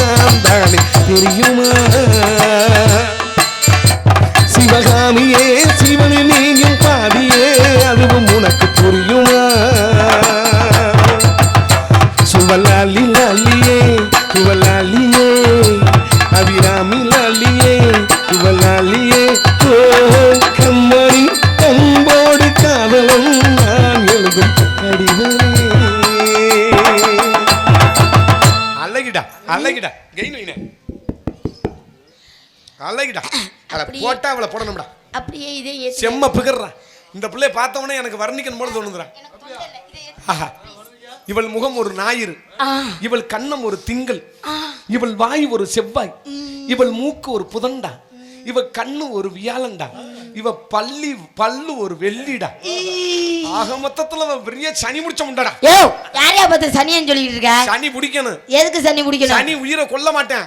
நாம் தானே தெரியுமா? செம்ம பிகர்றா. இந்த பிள்ளைய பார்த்த உடனே எனக்கு வர்ணிக்கணும் போல ஏத்து. ஆஹா. இவள் முகம் ஒரு ஞாயிறு. இவள் கண்ணம் ஒரு திங்கள். இவள் வாய் ஒரு செவ்வாய். இவள் மூக்கு ஒரு புதன்டா இவ கண்ணு ஒரு வியாழன்டா இவ பள்ளி பல்லு ஒரு வெள்ளிடா. ஆக மொத்தத்துல பெரிய சனி முடிச்ச முண்டடா. யோ யாரையா பார்த்து சனியன்னு சொல்லிட்டு இருக்க? சனி பிடிக்கணும். எதுக்கு சனி பிடிக்கணும்? சனி உயிரை கொல்ல மாட்டேன்.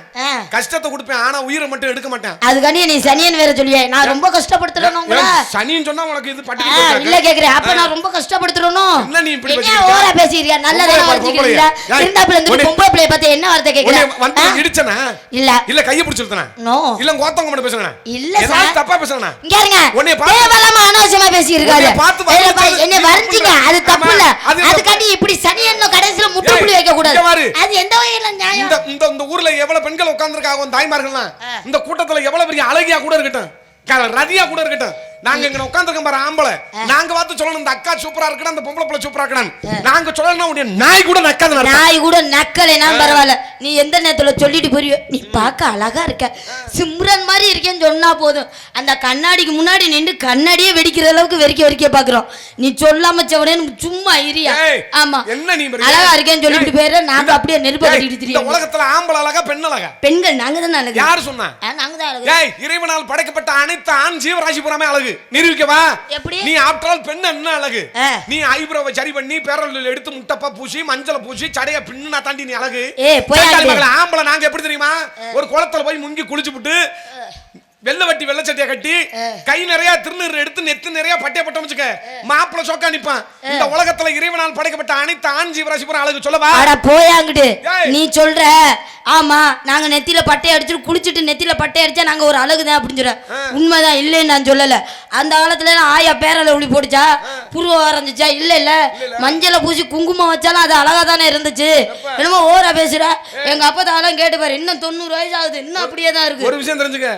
கஷ்டத்தை கொடுப்பேன் ஆனா உயிரை மட்டும் எடுக்க மாட்டேன். அதுக்காண்டி நீ சனியன் வேற சொல்லியே. நான் ரொம்ப கஷ்டப்படுத்துறேன் உங்கள சனின்னு சொன்னா உனக்கு இது பட்டி இல்ல கேக்குறேன். அப்ப நான் ரொம்ப கஷ்டப்படுத்துறணும் என்ன நீ இப்படி பேசிக்கிட்ட? ஓரா நல்லதா பொம்பளை பாரு, வச்சுக்கிறீங்க இருந்தாப்புல இருந்து உன்னை- பொம்பளை பிள்ளைய பார்த்து என்ன வார்த்தை உன்னை கேக்குற வந்து? இடிச்சனா? இல்ல. இல்ல கைய பிடிச்சிருத்தனா நோ. இல்ல கோத்தவங்க மட்டும் பேசுறேன் இல்ல ஏதாவது. தப்பா பேசுறேன் இங்க இருங்க. பார்த்து- தேவையில்லாம அனாவசியமா பேசி பார்த்து வர்ணிச்சது என்ன வரைஞ்சிங்க அது. தப்பு இல்ல அதுக்காண்டி இப்படி சனியன்ல கடைசியில முட்டுப்புள்ளி ஏய், வைக்க கூடாது. அது எந்த வகையில நியாயம்? இந்த இந்த ஊர்ல எவ்வளவு பெண்கள் உட்கார்ந்திருக்காங்க தாய்மார்கள்லாம். இந்த கூட்டத்துல எவ்வளவு பெரிய அழகியா கூட இருக்கட்டும். ரதியா கூட இருக்கட்டும். நாங்க இங்க உட்கார்ந்திருக்கோம் பாரு ஆம்பளை. நாங்க பார்த்து சொல்லணும் இந்த அக்கா சூப்பரா இருக்கணும் அந்த பொம்பளை பிள்ளை சூப்பரா இருக்கணும் நாங்க சொல்லணும் உடைய நாய் கூட நக்காத. நாய் கூட நக்கலைனா பரவாயில்ல. நீ எந்த நேரத்துல சொல்லிட்டு போறியோ நீ பார்க்க அழகா இருக்க. சிம்ரன் மாதிரி இருக்கேன்னு சொன்னா போதும். அந்த கண்ணாடிக்கு முன்னாடி நின்று கண்ணாடியே வெடிக்கிற அளவுக்கு வெறிக்க வெறிக்க பாக்குறோம் நீ சொல்லாம செவனேன்னு சும்மா இரியா. ஆமா. என்ன நீ அழகா இருக்கேன்னு சொல்லிட்டு போயிரு நாங்க அப்படியே நெருப்ப கட்டிட்டு தெரியும் உலகத்துல ஆம்பளை அழகா பெண் அழகா? பெண்கள் நாங்க தானே அழகு யாரு சொன்னா? நாங்க தான் அழகு இறைவனால் படைக்கப்பட்ட அனைத்து ஆண் ஜீவராசி புறாமே அழகு. நிரூபிக்கவா எப்படி? நீ ஆப்டரால் பெண் என்ன அழகு. நீ ஐப்ரோவை சரி பண்ணி பேரல் எடுத்து முட்டப்பா பூசி மஞ்சளை பூசி சடைய பின்னா தாண்டி நீ அழகு. ஆம்பளை நாங்க எப்படி தெரியுமா? ஒரு குளத்துல போய் முங்கி குளிச்சு விட்டு வெள்ளை வட்டி வெள்ளை சட்டையை கட்டி கை நிறைய திருநீர் எடுத்து நெத்து நிறைய பட்டைய பட்டம் வச்சுக்க மாப்பிள சோக்கா நிப்பான். இந்த உலகத்துல இறைவனால் படைக்கப்பட்ட அனைத்து ஆண் ஜீவராசி புறா அழகு சொல்லவா? அட போயாங்கிட்டு. நீ சொல்ற ஆமா நாங்க நெத்தியில பட்டை அடிச்சுட்டு குளிச்சுட்டு நெத்தியில பட்டை அடிச்சா நாங்க ஒரு அழகுதான் அப்படின்னு சொல்ற உண்மைதான் இல்லைன்னு நான் சொல்லல. அந்த காலத்துல ஆயா பேரல ஒளி போடுச்சா புருவ வரைஞ்சிச்சா? இல்ல இல்ல. மஞ்சளை பூசி குங்குமம் வச்சாலும் அது அழகா தானே இருந்துச்சு என்னமோ ஓரா பேசுற. எங்க அப்பா தாலாம் கேட்டு பாரு. இன்னும் தொண்ணூறு வயசு ஆகுது. இன்னும் அப்படியே தான் இருக்கு. ஒரு விஷயம் தெரிஞ்சுக்க.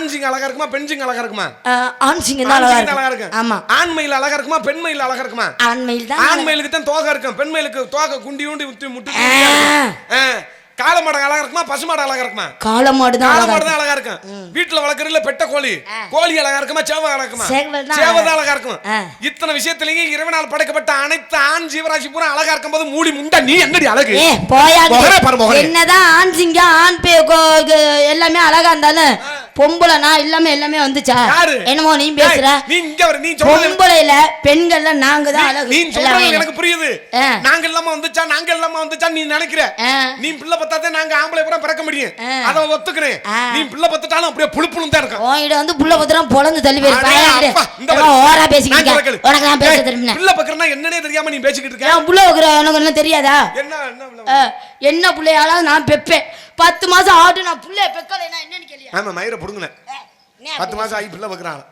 ஆண் சிங்க அழகா இருக்குமா பெண் சிங்க அழகா இருக்குமா? ஆஹ், ஆண் சிங்கம் தான் ஆண் அழகா இருக்கும். ஆமா. ஆண் மயில் அழகா இருக்குமா பெண் மயில் அழகா இருக்குமா? ஆண்மையில் தான் ஆண் மயிலுக்கு தான் தோகை இருக்கும். பெண் மயிலுக்கு தோகை குண்டி உண்டி முட்டி முட்டி ஆ. காளமாடு அழகா இருக்குமா? பசுமாடு அழகா இருக்குமா? காளமாடு தான் காளமாடு இருக்கு. தான் அழகா இருக்கும். வீட்டுல வளர்க்கறதுல பெட்ட கோழி. கோழி அழகா இருக்குமா? சேவை அழகா இருக்குமா? சேவை தான் அழகா இருக்கும். இத்தனை விஷயத்திலேயே இறைவனால் படைக்கப்பட்ட அனைத்து ஆண் ஜீவராசி பூரா அழகா இருக்கும்போது மூடி முண்டா நீ என்னடி அழகு? போயா. என்னதான் ஆண் சிங்கம் ஆண் பே எல்லாமே அழகா இருந்தாலும் பொம்பளை நான் எல்லாமே எல்லாமே வந்துச்சா? யாரு? என்னமோ நீ பேசுற. நீ இங்க வர நீ சொல்றது பொம்பளையில பெண்கள்ல நாங்க தான் அழகு. நீ சொல்றது எல்லாமே. எனக்கு புரியுது. நாங்க இல்லாம வந்துச்சா? நாங்க இல்லாம வந்துச்சா நீ நினைக்கிற. நீ பிள்ளை பத்தாதே நாங்க ஆம்பளை பூரா பிறக்க முடியும். அத ஒத்துக்கிறேன். நீ பிள்ளை பத்துட்டாலும் அப்படியே புழுப்புலும் தான் இருக்கும் உன்கிட்ட வந்து புள்ள பத்திரம் பொழந்து தள்ளி போயிரு. அடே பாயாங்கிட்டு. அப்பா, இந்த என்னமோ பாரு. ஓரா பேசிக்கிட்டு. உனக்கு நான் பேச தெரியுமா பிள்ளை பக்கறனா என்னன்னே தெரியாம நீ பேசிக்கிட்டு இருக்க. புள்ள வைக்கிற எனக்கு என்ன தெரியாதா? என்ன என்ன என்ன பிள்ளையாலும் நான் பெப்பேன். பத்து மாசம் ஆடு நான் புள்ளைய பெக்கலைன்னா என்னன்னு கேளியா ஆமா மயிரை புடுங்கினேன். பத்து மாசம் ஆகி பிள்ளை பக்கறான்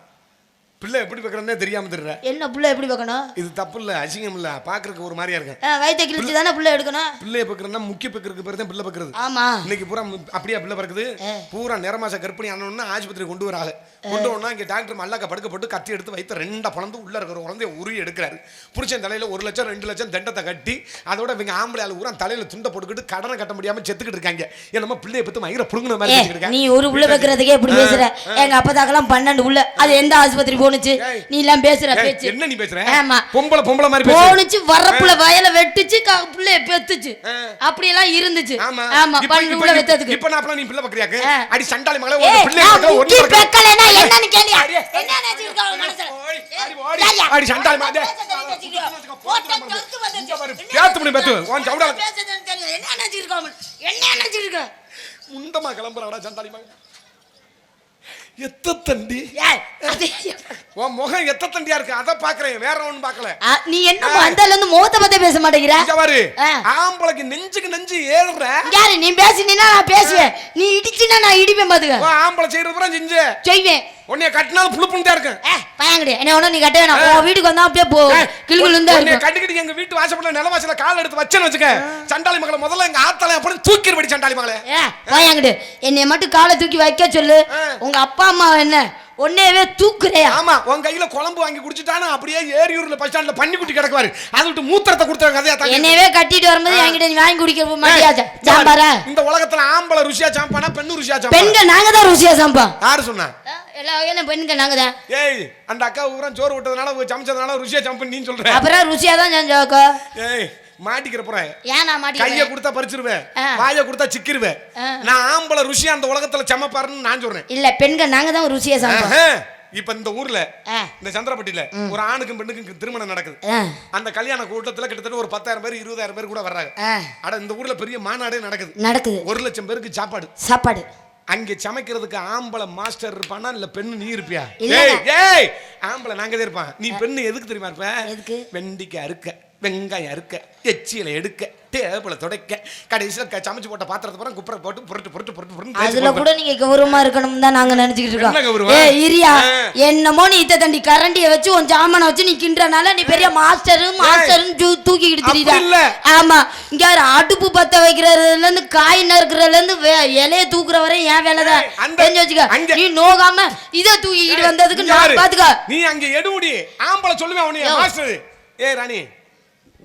பிள்ளை எப்படி பக்கறனே தெரியாம தெரியற என்ன புள்ள எப்படி வைக்கணும்? இது தப்பு இல்ல அசிங்கம் இல்ல பாக்குறதுக்கு ஒரு மாதிரியா இருக்கு வயித்தை கிழிச்சு தானே புள்ள எடுக்கணும்? பிள்ளைய பக்கறனா முக்கிய பக்கறதுக்கு பேர் தான் பிள்ளை பக்கறது. ஆமா. இன்னைக்கு பூரா அப்படியே பிள்ளை பிறக்குது? பூரா நிறமாச கர்ப்பிணி ஆனோன்னா ஆஸ்பத்திரி கொண்டு வராங்க. கொண்டு வந்தா இங்க டாக்டர் மல்லாக்க படுக்க போட்டு கத்தி எடுத்து வைத்த ரெண்டா பழந்து உள்ள இருக்கிற குழந்தைய உருவி எடுக்கிறாரு. புருஷன் தலையில ஒரு லட்சம் ரெண்டு லட்சம் தண்டத்தை கட்டி அதோட இவங்க ஆம்பளை ஆளு பூரா தலையில துண்டை போட்டுக்கிட்டு கடனை கட்ட முடியாம செத்துக்கிட்டு இருக்காங்க. என்னமோ பிள்ளைய பத்தி மயிர புடுங்கின மாதிரி. நீ ஒரு உள்ள வைக்கிறதுக்கே இப்படி பேசுற. எங்க அப்பதாக்கெல்லாம் பன்னெண்டு உள்ள. அது எந்த ஆஸ்பத்திரி ஏய். நீ எல்லாம் பேசுற பேச்சு என்ன நீ பேசுற ஆமா. பொம்பளை பொம்பளை மாதிரி போனுச்சு வரப்புல வயல வெட்டுச்சு புள்ளைய பெத்துச்சு. அப்படி எல்லாம் இருந்துச்சு ஆமா இப்ப- உள்ள வெத்ததுக்கு இப்ப நான் நீ பிள்ளை பக்கறியாக்கு. அடி சண்டாளி மகளே ஒரு பிள்ளை பக்கற முக்கி ஒண்ணு பெக்கலைன்னா என்னன்னு? அடியே. என்ன நினைச்சிருக்க அவன் மனசுல? அடி, சண்டாளி மகளே. பேத்து முடி, பேத்து. உன் சவுடால- பேச தெரியும். என்ன நினைச்சிருக்க அவன்? என்ன? முண்டமா கிளம்புறாடா சண்டாளி மகன் எத்த தண்டி உன் முகம் எத்த தண்டியா இருக்கு? அத பாக்குறேன் வேற ஒண்ணும் பாக்கல நீ என்ன அந்தால இருந்து முகத்தை பத்தே பேச மாட்டேங்கிற? பாரு. ஆம்பளைக்கு நெஞ்சுக்கு நெஞ்சு ஏறுற. யாரு நீ பேசினா நான் பேசுவேன். நீ இடிச்சினா நான் இடிப்பேன் பாத்துக்க. ஆம்பளை செய்யறது பூரா செஞ்சு. செய்வேன். உன்னைய கட்டினாலும் புழுப்புன்னு தான் இருக்கும் ஏ பையன்கிட்ட என்ன ஒண்ணு நீ கட்ட வேணாம். உன் வீட்டுக்கு வந்தா அப்படியே போ. கிளுகிளு இருந்தா உன்னைய இருக்கும் கட்டிக்கிட்டு எங்க வீட்டு வாசப்பட நிலவாசல கால் எடுத்து வச்சேன்னு வச்சுக்க. சண்டாளி மகளை முதல்ல எங்க ஆத்தால அப்படி தூக்கிடுபடி சண்டாளி மகளே. ஏ பையன்கிட்ட என்னைய மட்டும் காலை தூக்கி வைக்க சொல்லு. ஆ. உங்க அப்பா அம்மா என்ன? உன்னையவே தூக்குறியா? ஆமா உன் கையில குழம்பு வாங்கி குடிச்சிட்டானா அப்படியே ஏரியூர்ல பஸ் ஸ்டாண்ட்ல பண்ணி குட்டி கிடக்குவாரு. அதை விட்டு மூத்திரத்தை கொடுத்த கதையா தாண்டி என்னையவே கட்டிட்டு வரும்போது என்கிட்ட நீ வாங்கி குடிக்க மாட்டியா ஏய், சாம்பாரா இந்த உலகத்துல ஆம்பளை ருசியா சாம்பானா பெண்ணு ருசியா சாம்பானா பெண்கள் நாங்க தான் ருசியா சாம்பா யாரு சொன்னா? எல்லா வகையிலும் பெண்கள் நாங்க தான். ஏய் அந்த அக்கா ஊரம் சோறு விட்டதுனால சமைச்சதுனால ருசியா சம்பன் நீ சொல்ற. அப்புறம் ருசியா தான் செஞ்சாக்கோ ஏய் மாட்டிக்கிற போற ஏன் நான் கைய மாட்டேன் கொடுத்தா பறிச்சிருவேன். வாய கொடுத்தா சிக்கிருவேன். நான் ஆம்பளை ருசியா அந்த உலகத்துல சமைப்பாருன்னு நான் சொல்றேன். இல்ல பெண்கள் நாங்க தான் ருசியா சாம்பா ஆஹா. இப்ப இந்த ஊர்ல. இந்த சந்திரப்பட்டியில ஒரு ஆணுக்கும் பெண்ணுக்கும் திருமணம் நடக்குது. அந்த கல்யாண கூட்டத்துல கிட்டத்தட்ட ஒரு பத்தாயிரம் பேர் இருபதாயிரம் பேர் கூட வர்றாங்க. ஆ, அட இந்த ஊர்ல பெரிய மாநாடே நடக்குது. நடக்குது. ஒரு லட்சம் பேருக்கு சாப்பாடு. சாப்பாடு. அங்க சமைக்கிறதுக்கு ஆம்பளை மாஸ்டர் இருப்பானா இல்ல பெண்ணு நீ இருப்பியா இல்ல. ஏய் ஏய் ஆம்பளை நாங்க தான் இருப்பான் நீ பெண்ணு எதுக்கு தெரியுமா இருப்ப? வெண்டிக்காய் அறுக்க வெங்காயம் அறுக்க எச்சியில எடுக்க டேபிள துடைக்க. கடைசியில சமைச்சு போட்ட பாத்திரத்தை பூரா குப்பரை போட்டு புரட்டு புரட்டு புரட்டு புரட்டு அதுல கூட நீங்க கௌரவமா இருக்கணும் தான் நாங்க நினைச்சுக்கிட்டு இருக்கோம்? ஏ இரியா. என்னமோ நீ இத்த தண்டி கரண்டிய வச்சு உன் ஜாமானை வச்சு நீ கிண்டுறனால நீ பெரிய மாஸ்டர் மாஸ்டர்னு தூ- தூக்கிக்கிட்டு இல்ல. ஆமா. இங்க யாரு அடுப்பு பத்த வைக்கிறதுல இருந்து காய் நறுக்கிறதுல இருந்து இலைய தூக்குற வரை வேலைதான் ஏய், அந்த- தெரிஞ்சு வச்சுக்க. நீ நோகாம இத தூக்கிக்கிட்டு வந்ததுக்கு நான். பாத்துக்க. நீ அங்க எடுமுடி. ஆம்பளை சொல்லுவேன். மாஸ்டர். ஏய் ராணி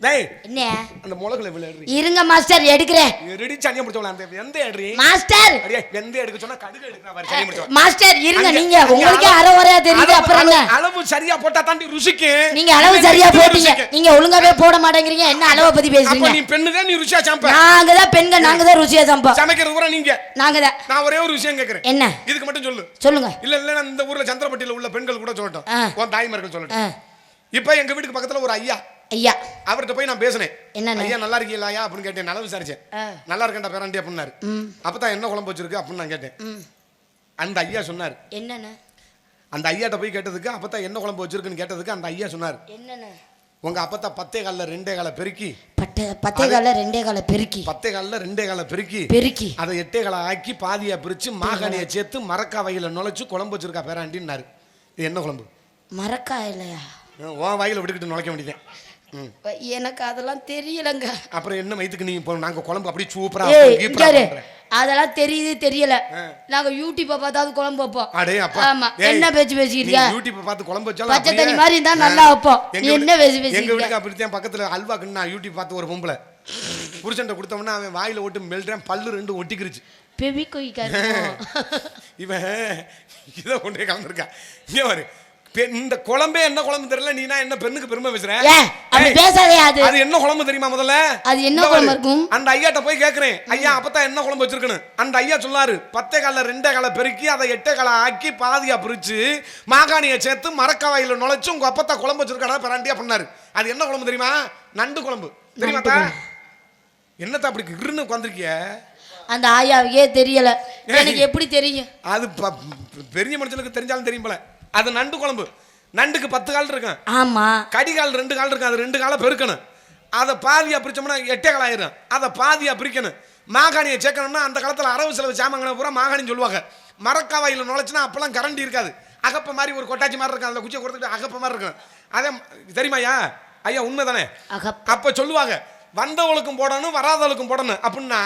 டேய் என்ன? அந்த முளகுல விளையாடுறீ இருங்க மாஸ்டர் எடுக்கிறேன். ரெடி சனியா முடிச்சவள அந்த எந்த எடுறீ மாஸ்டர் வெந்த எடுக்க சொன்னா கடுகு எடுக்கறா முடிச்சவள மாஸ்டர் இருங்க நீங்க. உங்களுக்கே அளவு- அரை வரையா தெரியுது அப்புறம் அளவு- சரியா போட்டா தாண்டி ருசிக்கு. நீங்க அளவு சரியா போட்டீங்க. நீங்க ஒழுங்காவே போட மாட்டேங்கிறீங்க. என்ன அளவை பத்தி அப்ப பேசுறீங்க? நீ பெண்ணுதான் நீ ருசியா சமைப்ப. நாங்க தான் பெண்கள் நாங்க தான் ருசியா சம்பா சமைக்கிறது பூரா நீங்க. நாங்க தான் நான் ஒரே ஒரு விஷயம் கேக்குறேன். என்ன? இதுக்கு மட்டும் சொல்லு. சொல்லுங்க. இல்ல இல்ல இந்த ஊர்ல சந்திரப்பட்டியில உள்ள பெண்கள் கூட சொல்லட்டும். உன் தாய்மார்கள் சொல்லட்டும். இப்ப எங்க வீட்டுக்கு பக்கத்துல ஒரு ஐயா. ஐயா. அவர்கிட்ட போய் நான் பேசினேன். என்னண்ணே? ஐயா நல்லா இருக்கீங்களா ஐயா? அப்படின்னு கேட்டேன். நல்லா விசாரிச்சேன். நல்லா இருக்கேன்டா பேராண்டி அப்படின்னாரு. அப்பதான் என்ன குழம்பு வச்சிருக்கு? அப்படின்னு நான் கேட்டேன். அந்த ஐயா சொன்னார். என்னண்ணே அந்த ஐயாட்ட போய் கேட்டதுக்கு அப்பதான் என்ன குழம்பு வச்சிருக்குன்னு கேட்டதுக்கு அந்த ஐயா சொன்னார். என்னண்ணே உங்க அப்பத்தா பத்தே காலில் ரெண்டே காலை பெருக்கி. பத்தே கால ரெண்டே கால பெருக்கி. பத்தே காலில் ரெண்டே காலை பெருக்கி. பெருக்கி. அதை எட்டே காலை ஆக்கி பாதியா பிரிச்சு மாகாணியை சேர்த்து மரக்கா வகையில நுழைச்சு குழம்பு வச்சிருக்கா பேராண்டின்னாரு. இது என்ன குழம்பு? மரக்கா இல்லையா? உன் வாயில விட்டுக்கிட்டு நுழைக்க வேண்டியதேன் எனக்கு அதெல்லாம் தெரியலங்க. அப்புறம் என்ன வயிற்றுக்கு நீ இப்போ நாங்க குழம்பு அப்படியே சூப்பரா. அதெல்லாம் தெரியுது தெரியல. நாங்க யூடியூப்ப பார்த்தாவது குழம்பு வைப்போம். அடே அப்பா. ஆமா என்ன பேச்சு பேசிக்கிட்டு? யூடியூப் பார்த்து குழம்பு வச்சாலும் பச்சை தண்ணி மாதிரி இருந்தா நல்லா வைப்போம். என்ன பேசி பேசிட்டு எங்க வீட்டுக்கு? அப்படித்தான் பக்கத்துல அல்வாக்குன்னு நான் யூடியூப் பார்த்து ஒரு பொம்பளை. புருஷன்ட்ட கொடுத்தோம்னா அவன் வாயில ஓட்டு மெல்றேன் பல்லு ரெண்டு ஒட்டிக்கிருச்சு. பெபி இவன் இதை கொண்டே கலந்துருக்கான். இங்கே பெ- இந்த குழம்பே என்ன குழம்பு தெரியல. நீனா என்ன பெண்ணுக்கு பெருமை பேசுற? ஏன் அப்படி ஏய், பேசாதே அது. அது என்ன குழம்பு தெரியுமா முதல்ல? அது என்ன குழம்பு இருக்கும்? அந்த ஐயாட்ட போய் கேக்குறேன். ஐயா அப்பதான் என்ன குழம்பு வச்சிருக்கணும் அந்த ஐயா சொல்லாரு. பத்தே கால ரெண்டே கால பெருக்கி அதை எட்டே கால ஆக்கி பாதியா பிரிச்சு மாகாணியை சேர்த்து மரக்காவாயில நுழைச்சு உங்க அப்பத்தா குழம்பு வச்சிருக்காடா பராண்டியா பண்ணாரு. அது என்ன குழம்பு தெரியுமா? நண்டு குழம்பு. தெரியுமாத்தா என்னத்தா அப்படி கிருன்னு உட்காந்துருக்கிய? அந்த ஆயாவுக்கே தெரியல. எனக்கு எப்படி தெரியும்? அது பெரிய மனுஷனுக்கு தெரிஞ்சாலும் தெரியும் போல. அது நண்டு குழம்பு. நண்டுக்கு பத்து கால் இருக்கும். ஆமா. கடிகால் ரெண்டு கால் இருக்கும். அது ரெண்டு காலை பெருக்கணும். அதை பாதியா பிரிச்சோம்னா எட்டே கால் ஆயிரும். அதை பாதியா பிரிக்கணும். மாகாணியை சேர்க்கணும்னா அந்த காலத்தில் அரவு செலவு சாமான்களை பூரா மாகாணின்னு சொல்லுவாங்க. மரக்காவாயில் நுழைச்சுன்னா அப்பெல்லாம் கரண்டி இருக்காது. அகப்ப மாதிரி ஒரு கொட்டாச்சி மாதிரி இருக்கும். அதில் குச்சியை கொடுத்துட்டு அகப்ப மாதிரி இருக்கும். அதே தெரியுமாய்யா ஐயா? உண்மை தானே அப்போ சொல்லுவாங்க வந்தவளுக்கும் போடணும் வராதவளுக்கும் போடணும். அப்படின்னா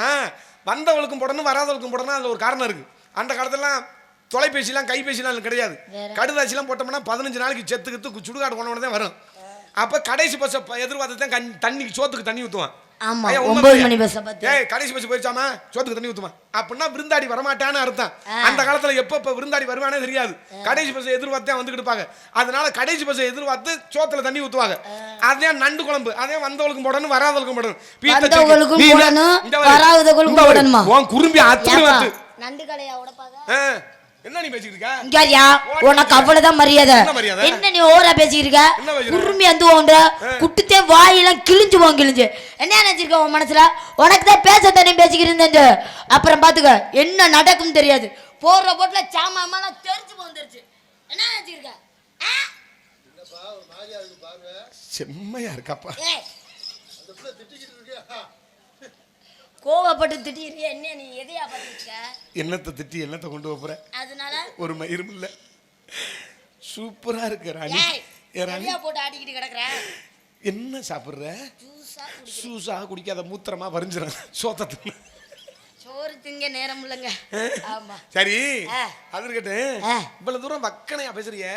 வந்தவளுக்கும் போடணும் வராதவளுக்கும் போடணும் அதில் ஒரு காரணம் இருக்கு. அந்த காலத்துலலாம் தொலைபேசிலாம் கைபேசிலாம் கிடையாது? கடுதாசிலாம் போட்டோம்னா பதினஞ்சு நாளைக்கு செத்துக்கிட்டு சுடுகாடு போனவன தான் வரும். அப்போ கடைசி பஸ்ஸை எதிர்பார்த்து தான் கண் தண்ணிக்கு சோத்துக்கு தண்ணி ஊற்றுவான் ஏய் கடைசி பஸ் போயிடுச்சாமா சோத்துக்கு தண்ணி ஊத்துமா அப்படின்னா விருந்தாடி வரமாட்டான்னு அர்த்தம். அந்த காலத்துல எப்ப விருந்தாடி வருவானே தெரியாது. கடைசி பஸ் எதிர்பார்த்தே வந்துகிட்டு இருப்பாங்க. அதனால கடைசி பஸ் எதிர்பார்த்து சோத்துல தண்ணி ஊத்துவாங்க. அதே நண்டு குழம்பு. அதே வந்தவளுக்கும் போடணும் வராதவளுக்கும் போடணும்? உன் குறும்பி வந்து நண்டு கடையா உடப்பாக ஆ, என்ன நீ பேசிட்டு இருக்க? இங்கயா உனக்கு அவ்வளவுதான் மரியாதை. என்ன மரியாதை? என்ன நீ என்ன பேசுற? குருமி வந்து ஓன்ற குட்டுத்தே வாயெல்லாம் கிழிஞ்சு போகும் கிழிஞ்சு. என்ன நினைச்சிருக்க உன் மனசுல? உனக்கு தான் பேச தானே பேசிக்கிட்டு அப்புறம் பாத்துக்க என்ன நடக்கும் தெரியாது. போற போட்டுல சாமாமெல்லாம் தெரிஞ்சு போந்துருச்சு என்ன நினைச்சிருக்க? செம்மையா இருக்காப்பா. ஏய். கோவப்பட்டு திட்டிருக்க என்ன நீ எதையா பண்ணிருக்க என்னத்தை திட்டி என்னத்தை கொண்டு போற? அதனால? ஒரு மயிரும் இல்ல சூப்பரா இருக்கு ராணி. ராணி. போட்டு ஆட்டிக்கிட்டு கிடக்குற? என்ன சாப்பிடுற? ஜூஸா குடிக்காத மூத்திரமா வரிஞ்சிடும் சோத்தத்து சோறு திங்க நேரம் இல்லைங்க. ஆமா. சரி. அது இருக்கட்டு ஆ. இவ்வளவு தூரம் வக்கனையா பேசுறிய?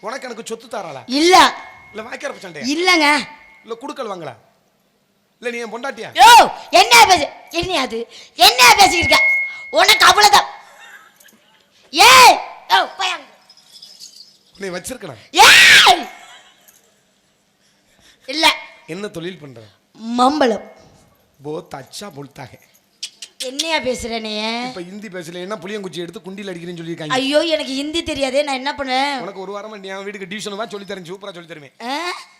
உனக்கு எனக்கு சொத்து தாராளா? இல்ல. இல்ல சண்டையா இல்லங்க. இல்ல குடுக்கல் வாங்கலா? இல்ல நீ என் பொண்டாட்டியா? யோ என்ன பேச என்ன அது? என்ன பேசிக்கிட்டு இருக்க? உனக்கு அவ்வளவுதான். ஏய் யோ போயாங்க நீ வச்சிருக்கணும் ஏய்! இல்ல. என்ன தொழில் பண்ற? மம்பளம் போத் அச்சா பொழுத்தாக. என்னையா பேசுற நீ? இப்ப ஹிந்தி பேசல என்ன புளியங்குச்சி எடுத்து குண்டியில் அடிக்கிறேன்னு சொல்லியிருக்காங்க? ஐயோ எனக்கு ஹிந்தி தெரியாதே நான் என்ன பண்ணுவேன்? உனக்கு ஒரு வாரமா நீ வீட்டுக்கு டியூஷன் வா சொல்லி தரேன் சூப்பரா சொல்லி தருவேன்?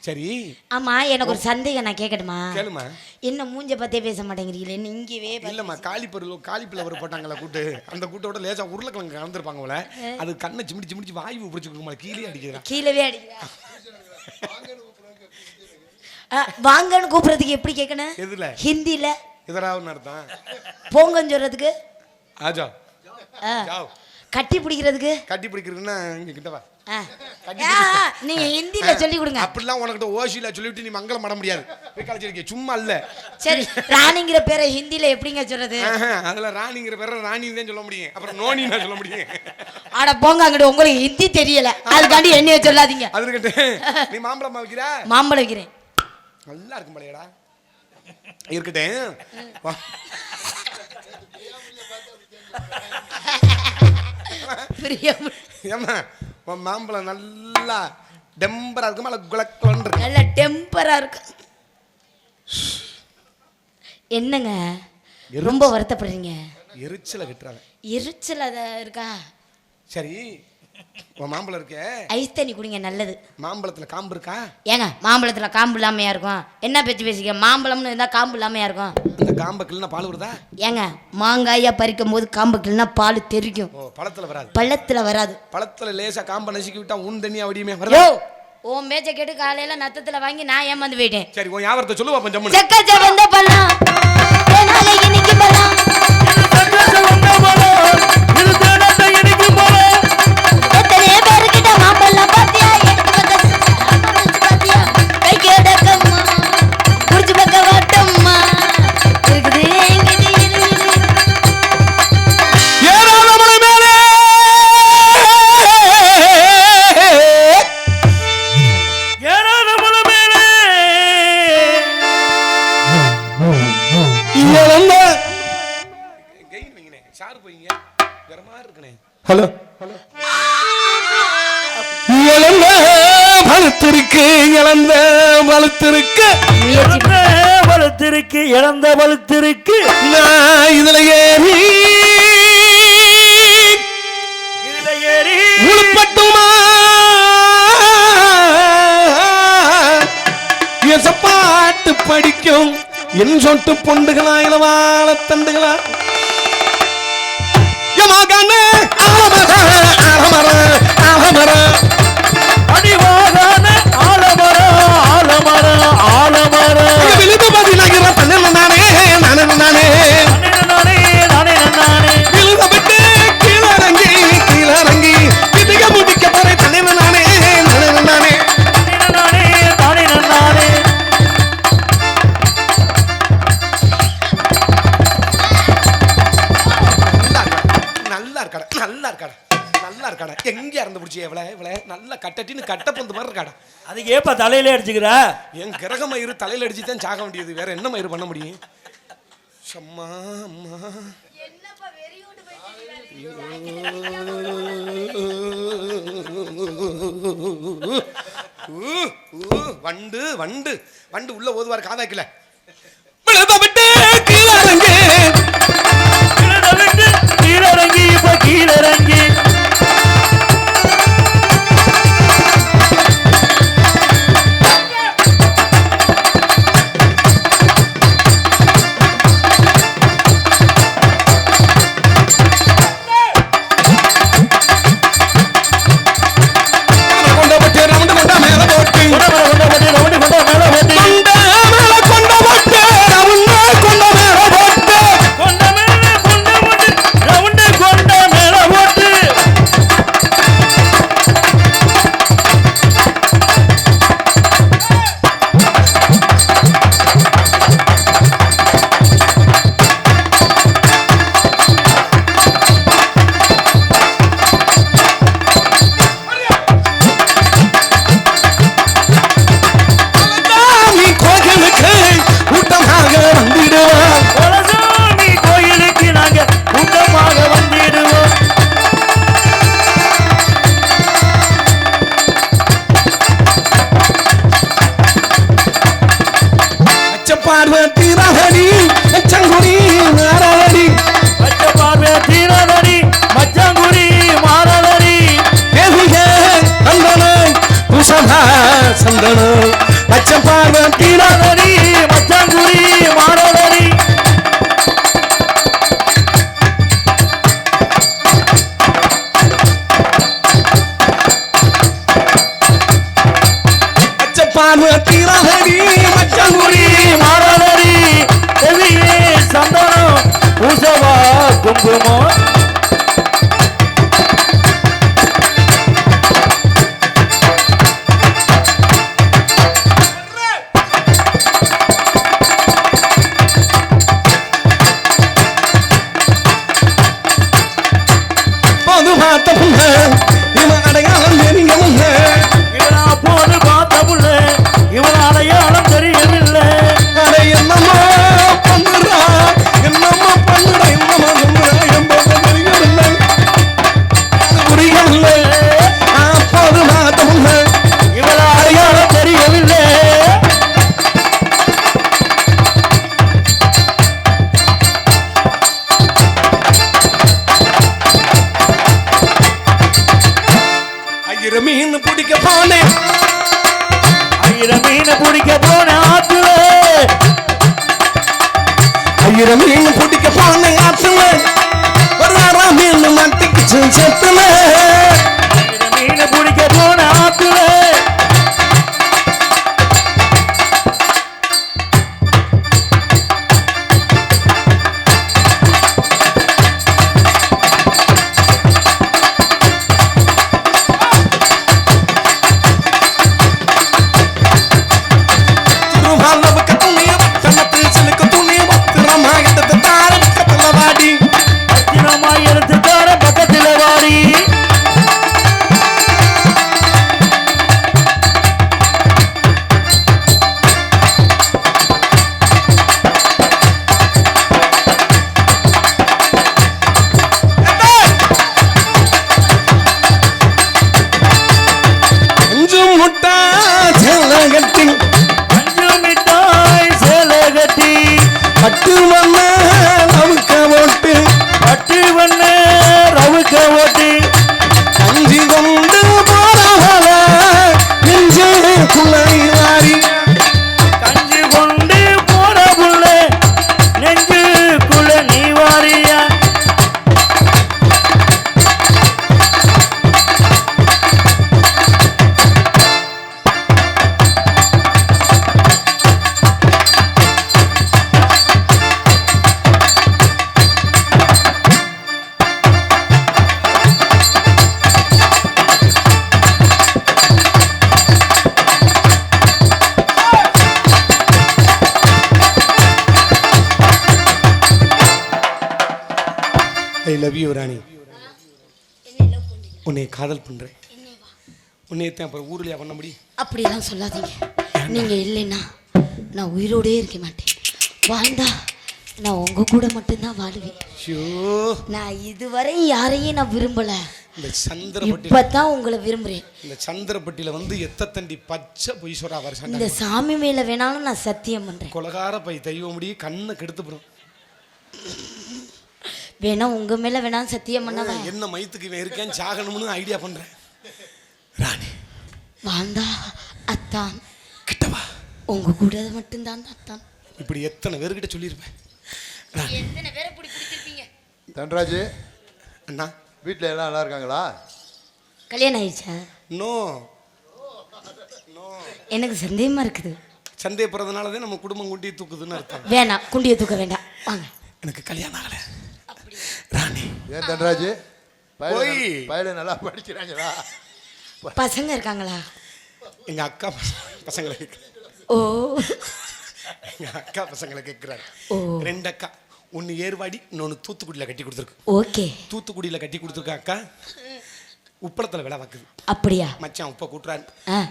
சரி. ஆமா எனக்கு ஒரு சந்தேகம் நான் கேட்கட்டுமா கேளுமா. என்ன மூஞ்ச பார்த்தே பேச மாட்டேங்கிறீங்களே பா- இல்லம்மா காலிப்பரு காலிப்பிளவர் போட்டாங்களா கூட்டு. அந்த கூட்டோட லேசா உருளைக்கிழங்கு கலந்துருப்பாங்க போல. அது கண்ணை சிமிடி சிமிடி வாய்வு பிடிச்சி கொடுக்குமா கீழே அடிக்கிறா கீழவே அடிக்கிறா ஆ, வாங்கன்னு கூப்பிடுறதுக்கு எப்படி கேட்கணும் எதுல? ஹிந்தில. இதராவுன்னு அர்த்தம்? போங்கன்னு சொல்றதுக்கு? ஆஜா ஆ. ஜாவ். கட்டி பிடிக்கிறதுக்கு? கட்டி பிடிக்கிறதுன்னா இங்க கிட்ட வா. நீங்க ஹிந்தில சொல்லி கொடுங்க அப்படிலாம் உனக்கிட்ட ஓசியில சொல்லிவிட்டு நீ மங்களம் பண்ண முடியாது. போய் சும்மா இல்ல. சரி ராணிங்கிற பேரை ஹிந்தில எப்படிங்க சொல்றது? அதுல ராணிங்கிற பேர ராணி தான் சொல்ல முடியும். அப்புறம் நோனி தான் சொல்ல முடியும். ஆட போங்க அங்கிட்டு உங்களுக்கு ஹிந்தி தெரியல. அதுக்காண்டி என்னைய சொல்லாதீங்க. அது இருக்கட்டும் நீ மாம்பழமா வைக்கிற? மாம்பழம் வைக்கிறேன். நல்லா இருக்கும் பழையடா இருக்கட்டும். உன் மாம்பழம் நல்லா டெம்பரா இருக்குமா அல்ல குலக்குலன்னு இருக்கு நல்ல டெம்பரா இருக்கு. என்னங்க? ரொம்ப வருத்தப்படுறீங்க. எரிச்சலை கட்டுறாங்க எரிச்சல் அத இருக்கா? சரி உன் மாம்பழம் இருக்கே? ஐஸ் தண்ணி குடிங்க நல்லது. மாம்பழத்துல காம்பு இருக்கா? ஏங்க மாம்பழத்துல காம்பு இல்லாமையா இருக்கும்? என்ன பேச்சு பேசிக்க? மாம்பழம்னு இருந்தா காம்பு இல்லாமையா இருக்கும்? அந்த காம்பை கிள்ளினா பால் வருதா ஏங்க மாங்காயா பறிக்கும் போது காம்பு கிள்னா பால் தெரிக்கும். ஓ பழத்துல வராது. பள்ளத்துல வராது. பழத்துல லேசா காம்பை நசுக்கி விட்டா உன் தண்ணியா வடியுமே வராது? உன் பேச்சை கேட்டு காலையில நத்தத்துல வாங்கி நான் ஏமாந்து போயிட்டேன். சரி உன் வியாபாரத்தை சொல்லு பாப்போம் ஜம்முன்னு செக்க செவந்த பழம். வலுத்திருக்கு இழந்த வலுத்திருக்கு நான் இதுல ஏறி. இதுல ஏறி. உள்பட்டுமா எசப்பாட்டு படிக்கும். என் சொட்டு பொண்டுகளா இளவாழ தண்டுகளா? ஆலமர ஆலமர ஆலமர. இருக்கடா? எங்க இறந்து பிடிச்சி? எவ்வளோ இவ்வளோ நல்லா கட்டட்டின்னு கட்ட பொந்து மாதிரி இருக்காடா? அது ஏப்பா தலையில அடிச்சுக்கிற? என் கிரக மயிறு தலையில அடிச்சு தான் சாக வேண்டியது. வேற என்ன மயிறு பண்ண முடியும்? சம்மா அம்மா. வண்டு வண்டு. வண்டு உள்ள ஓதுவார் காதாக்கல. விழுத விட்டு கீழே இறங்கு. கீழே விட்டு கீழறங்கி இப்ப கீழறங்கி. குங்குமம் முடியும் அப்படியெல்லாம் சொல்லாதீங்க. நீங்க இல்லைன்னா நான் உயிரோடே இருக்க மாட்டேன். வாழ்ந்தா நான் உங்க கூட மட்டும்தான் வாழுவேன். ஐயோ. நான் இதுவரை யாரையும் நான் விரும்பல. இந்த சந்திரப்பட்டி இப்பதான் உங்களை விரும்புறேன். இந்த சந்திரப்பட்டியில வந்து எத்த தண்டி பச்சை பொய் சொல்றா இந்த வருஷம் சாமி மேல வேணாலும் நான் சத்தியம் பண்றேன். கொலகார பை தெய்வ முடி கண்ணை கெடுத்து போடும். வேணா உங்க மேல வேணாலும் சத்தியம் பண்ணவா? என்ன மயத்துக்கு இருக்கேன் சாகணும்னு ஐடியா பண்றேன். ராணி வாழ்ந்தா அத்தான். கிட்டவா உங்க கூட மட்டும்தான் அத்தான். இப்படி எத்தனை பேர்கிட்ட சொல்லியிருப்பேன்? ராணி எத்தனை பேரை பிடி பிடிச்சிருப்பீங்க? தன்ராஜ் அண்ணா. வீட்டில் எல்லாம் நல்லா இருக்காங்களா? கல்யாணம் ஆயிடுச்சா? நோ. எனக்கு சந்தேகமா இருக்குது. சந்தேகப்படுறதுனால தான் நம்ம குடும்பம் குண்டி தூக்குதுன்னு அர்த்தம். வேணாம் குண்டிய தூக்க வேண்டாம். வாங்க. எனக்கு கல்யாணம் ஆகல. ராணி. ஏன் தன்ராஜ்? போய். பயில நல்லா படிக்கிறாங்களா பசங்க இருக்காங்களா? எங்க அக்கா பச- பசங்களை கேட்குறாரு ஓ எங்க அக்கா பசங்களை கேட்குறாரு ஓ. ரெண்டு அக்கா ஒன்று ஏர்வாடி இன்னொன்று தூத்துக்குடியில் கட்டி கொடுத்துருக்கு. ஓகே தூத்துக்குடியில் கட்டி கொடுத்துருக்க அக்கா. உப்பளத்தில் விலை வாக்குது அப்படியா? மச்சான் உப்பை கூட்டுறாரு.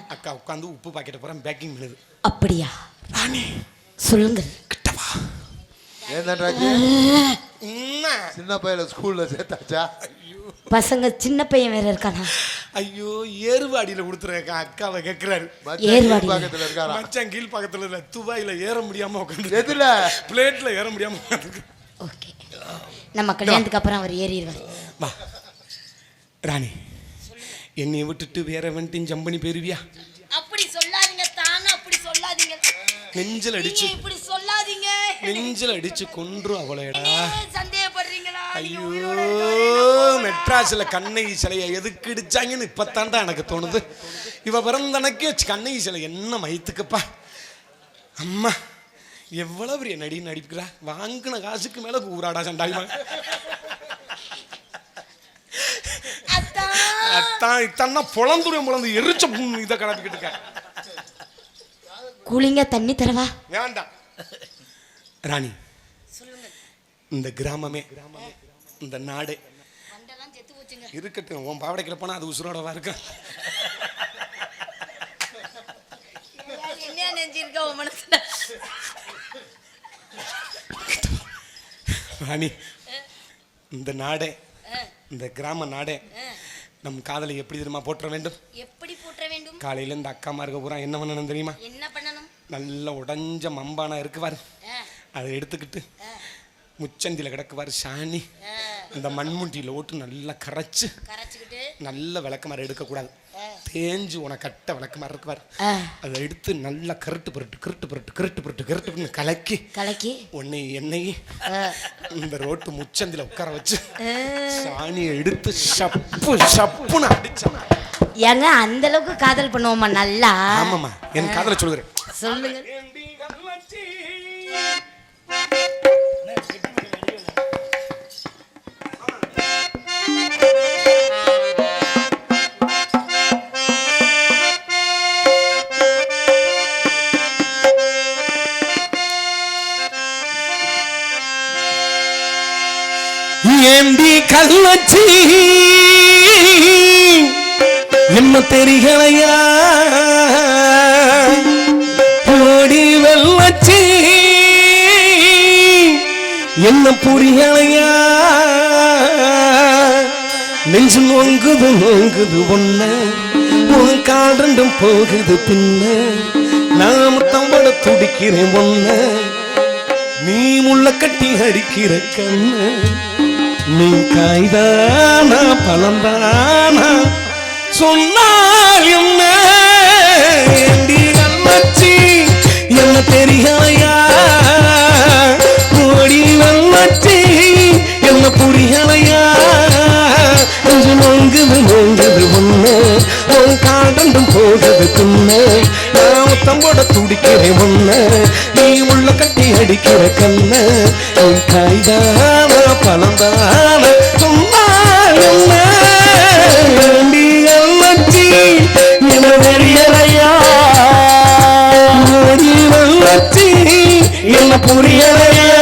அக்கா உட்காந்து உப்பு பாக்கெட்டை பூரா பேக்கிங் பண்ணுது அப்படியா? ராணி. சொல்லுங்க. கிட்டவா. சின்ன பையல ஸ்கூல்ல சேர்த்தாச்சா? பசங்க சின்ன பையன் வேற இருக்கானா? ஐயோ ஏறுவாடியில் கொடுத்துருக்க அக்காவை கேட்குறாரு. பக்கத்துல இருக்காரா? மச்சான் கீழ் பக்கத்தில் இல்லை துபாயில் ஏற முடியாமல் உட்காந்து எதுல? பிளேட்டில் ஏற முடியாமல் உட்காந்து ஓகே. நம்ம கல்யாணத்துக்கு அப்புறம் அவர் ஏறிடுவார். வா. ராணி என்னை விட்டுட்டு வேற வந்துட்டு ஜம்பனி போயிருவியா? அப்படி சொல்லாதீங்க நெஞ்சில் அடிச்சு இப்படி சொல்லாதீங்க. நெஞ்சில் அடிச்சு கொன்று சந்தேகப்படுறீங்களா நீங்க ஐயோ மெட்ராஸ்ல கண்ணகி சிலையை எதுக்கு இடிச்சாங்கன்னு இப்பத்தாண்டா எனக்கு தோணுது. இவ பிறந்தனக்கே கண்ணகி சிலை என்ன மயத்துக்குப்பா. அம்மா எவ்வளவு பெரிய நடி நடிக்கிறா வாங்கின காசுக்கு மேல ஊராடா மகன். அத்தான். இத்தன்னா பொழந்துடும் பொழந்து எரிச்ச இதை கிளப்பிக்கிட்டு இருக்க. கூலிங்க தண்ணி தரவா? வேண்டாம். ராணி இந்த கிராமமே இந்த நாடு. இருக்கட்டும் உன் பாவடைக்கில் போனா அது உசுரோடவா இருக்கு? என்ன நினைச்சிருக்க உன் மனசுல? ராணி இந்த நாடே இந்த கிராம நாடே நம் காதலை எப்படி தெரியுமா போற்ற வேண்டும்? எப்படி போற்ற வேண்டும்? காலையில இந்த அக்காமார்க பூரா என்ன பண்ணணும் தெரியுமா? என்ன பண்ணணும்? நல்ல உடஞ்ச மம்பானா இருக்குவார். அதை எடுத்துக்கிட்டு முச்சந்தில கிடக்குவார் சாணி. இந்த மண்முண்டியில் ஓட்டு நல்லா கரைச்சு கரைச்சுக்கிட்டு. நல்ல விளக்குமாறு எடுக்கக்கூடாது. தேஞ்சு உனக்கு கட்ட விளக்குமாறு இருக்குவார் அதை எடுத்து நல்லா கருட்டு புரட்டு கருட்டு புரட்டு கருட்டு புரட்டு கருட்டு கலக்கி கலக்கி. உன்னை என்னை இந்த ரோட்டு முச்சந்தில உட்கார வச்சு. சாணியை எடுத்து சப்பு சப்புன்னு அடிச்சான் ஏங்க அந்த அளவுக்கு காதல் பண்ணுவோமா நல்லா? ஆமாம்மா. என் காதல சொல்கிறேன் சொல்லுங்க. ஏண்டி கல்லச்சி என்ன தெரியலையா ஓடி வெள்ளச்சி. என்ன புரியலையா நெஞ்சு நோங்குது நோங்குது ஒன்ன உன் கால் ரெண்டும் போகுது பின்ன. நாம தம்பட துடிக்கிறேன் ஒன்ன நீ முள்ள கட்டி அடிக்கிற கண்ணு. நீ காய்தானா பழந்தானா சொன்னால் என்ன? ஏண்டி என்ன தெரியலையா கோடி வல்லச்சி என்ன புரியலையா? என்று நொங்குது நொங்குது ஒன்று உன் காடண்டும் போகுது பின்ன. நான் முத்தம் போட துடிக்கிறேன் ஒன்று நீ உள்ள கட்டி அடிக்கிற கண்ணு. என் காய்தான கலந்தான சொன்னால் வல்லச்சி என தெரியலையா வல்லச்சி என்ன புரியலையா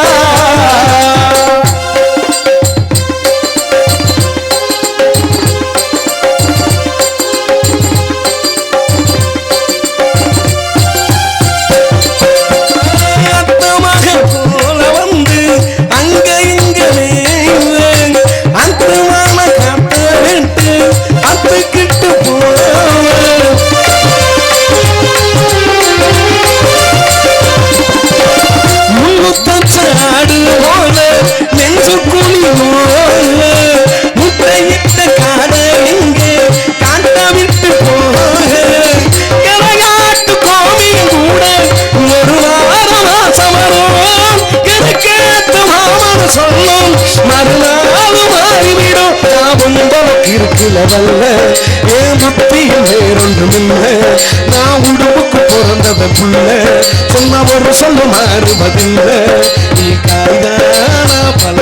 உலவல்ல ஏன் புத்தியில் வேறொன்றுமில்ல நான் உடம்புக்கு பிறந்தத புள்ள சொன்ன ஒரு சொல்ல மாறுவதில்லை நீ காய்தானா பல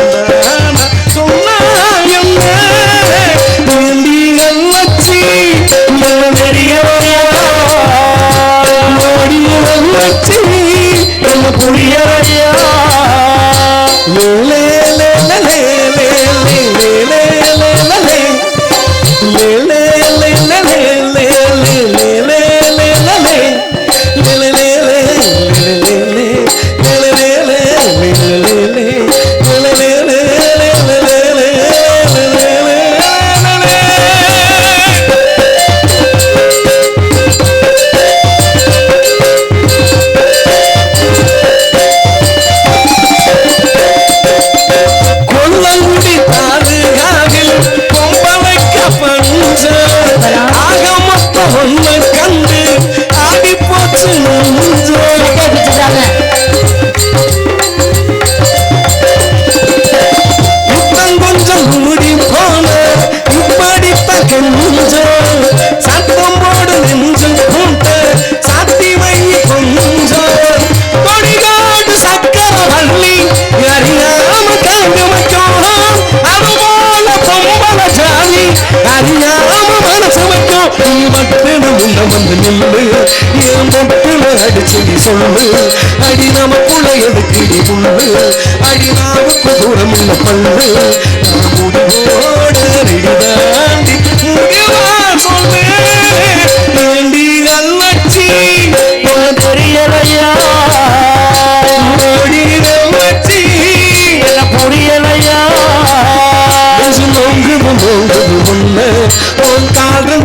மொட்டுல அடிச்சு நீ சொல்லு. அடி நமக்குள்ள எதுக்கு நீ முள்ளு அடி நாவுக்கு தூரம் இல்ல பல்லு நாம் ஓடு.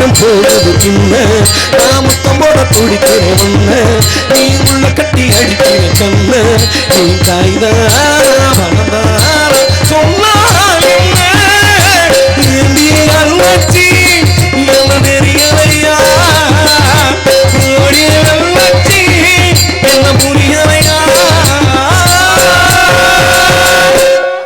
மட்டும் போகுது சின்ன நான் முத்தம் போட துடிக்கிறேன் ஒண்ணு நீ உள்ள கட்டி அடிக்கிற கண்ணு. நீ தாய்தான் மனதான்